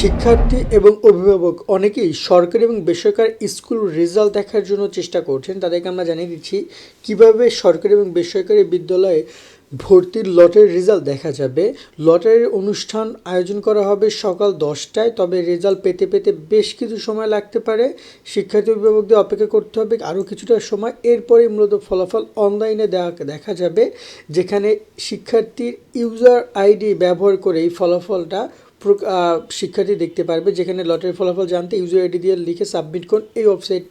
শিক্ষার্থী এবং অভিভাবক অনেকেই সরকারি এবং বেসরকারি স্কুল রেজাল্ট দেখার জন্য চেষ্টা করছেন। তাদেরকে আমরা জানিয়ে দিচ্ছি, কীভাবে সরকারি এবং বেসরকারি বিদ্যালয়ে ভর্তির লটারির রেজাল্ট দেখা যাবে। লটারির অনুষ্ঠান আয়োজন করা হবে সকাল দশটায়, তবে রেজাল্ট পেতে পেতে বেশ কিছু সময় লাগতে পারে। শিক্ষার্থী অভিভাবকদের অপেক্ষা করতে হবে আরও কিছুটা সময়। এরপরে মূলত ফলাফল অনলাইনে দেওয়া দেখা যাবে, যেখানে শিক্ষার্থীর ইউজার আইডি ব্যবহার করে এই ফলাফলটা শিক্ষার্থী দেখতে পারবে, যেখানে লটারি ফলাফল জানতে ইউজার আইডি দিয়ে লিখে সাবমিট করুন এই ওয়েবসাইট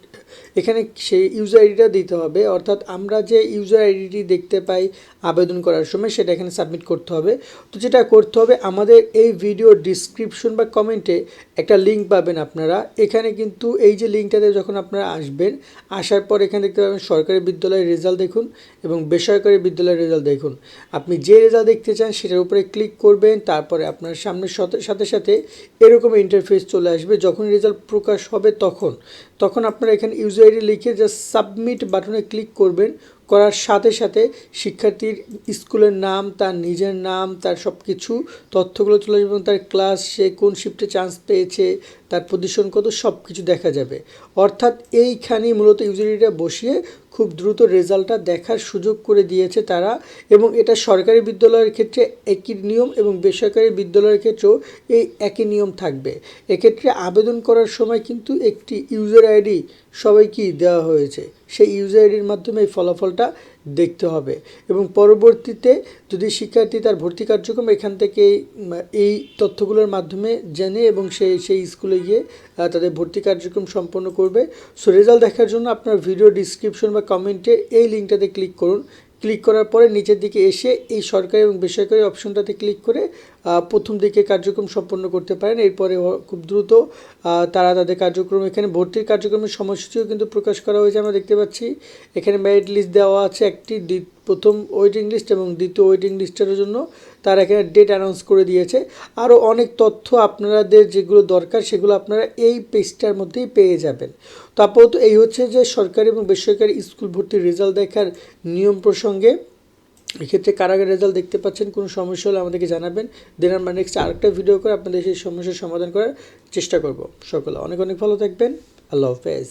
এখানে সেই ইউজার আইডিটা দিতে হবে, অর্থাৎ আমরা যে ইউজার আইডিটি দেখতে পাই আবেদন করার সময় সেটা এখানে সাবমিট করতে হবে। তো যেটা করতে হবে, আমাদের এই ভিডিও ডিসক্রিপশন বা কমেন্টে একটা লিঙ্ক পাবেন আপনারা। এখানে কিন্তু এই যে লিঙ্কটাতে যখন আপনারা আসবেন, আসার পর এখানে দেখতে পাবেন সরকারি বিদ্যালয়ের রেজাল্ট দেখুন এবং বেসরকারি বিদ্যালয়ের রেজাল্ট দেখুন। আপনি যে রেজাল্ট দেখতে চান সেটার উপরে ক্লিক করবেন, তারপরে আপনার সামনের সাথে সাথে এরকম ইন্টারফেস চলে আসবে। যখন রেজাল্ট প্রকাশ হবে তখন। তখন আপনারা এখানে ইউজার আইডি লিখে জাস্ট সাবমিট বাটনে ক্লিক করবেন। করার সাথে সাথে শিক্ষার্থীর স্কুলের নাম, তার নিজের নাম, তার সব কিছু তথ্যগুলো চলে যাবে এবং তার ক্লাস, সে কোন শিফটে চান্স পেয়েছে, তার পজিশন কত সব কিছু দেখা যাবে। অর্থাৎ এইখানেই মূলত ইউজার আইডিটা বসিয়ে খুব দ্রুত রেজাল্টটা দেখার সুযোগ করে দিয়েছে তারা এবং এটা সরকারি বিদ্যালয়ের ক্ষেত্রে একই নিয়ম এবং বেসরকারি বিদ্যালয়ের ক্ষেত্রেও এই একই নিয়ম থাকবে। এক্ষেত্রে আবেদন করার সময় কিন্তু একটি ইউজার আইডি সবাইকেই দেওয়া হয়েছে। সেই ইউজার আইডির মাধ্যমে এই দেখতে হবে। এবং পরবর্তীতে যদি শিক্ষার্থী তার ভর্তি কার্যক্রম এখান থেকে এই তথ্যগুলোর মাধ্যমে জেনে এবং সে, সেই স্কুলে গিয়ে তাদের ভর্তি কার্যক্রম সম্পন্ন করবে সো রেজাল্ট দেখার জন্য আপনার ভিডিও ডিসক্রিপশন বা কমেন্টে এই লিঙ্কটাতে ক্লিক করুন। ক্লিক করার পরে নিচের দিকে এসে এই সরকারি এবং বেসরকারি অপশনটাতে ক্লিক করে প্রথম দিকে কার্যক্রম সম্পন্ন করতে পারেন। এরপরে খুব দ্রুত তারা তাদের কার্যক্রম, এখানে ভর্তির কার্যক্রমের সময়সূচিও কিন্তু প্রকাশ করা হয়েছে, আমরা দেখতে পাচ্ছি। এখানে মেরিট লিস্ট দেওয়া আছে একটি দ্বি- প্রথম ওয়েটিং লিস্ট এবং দ্বিতীয় ওয়েটিং লিস্টের জন্য তারা এখানে ডেট অ্যানাউন্স করে দিয়েছে। আরও অনেক তথ্য আপনাদের যেগুলো দরকার সেগুলো আপনারা এই পেজটার মধ্যেই পেয়ে যাবেন। তো আপাতত এই হচ্ছে যে সরকারি এবং বেসরকারি স্কুল ভর্তির রেজাল্ট দেখার নিয়ম প্রসঙ্গে। এক্ষেত্রে কারাগার রেজাল্ট দেখতে পাচ্ছেন, কোনো সমস্যা হলে আমাদেরকে জানাবেন। দেন আমরা নেক্সট আরেকটা ভিডিও করে আপনাদের সেই সমস্যার সমাধান করার চেষ্টা করব। সকলে অনেক অনেক ভালো থাকবেন। আল্লাহ হাফেজ।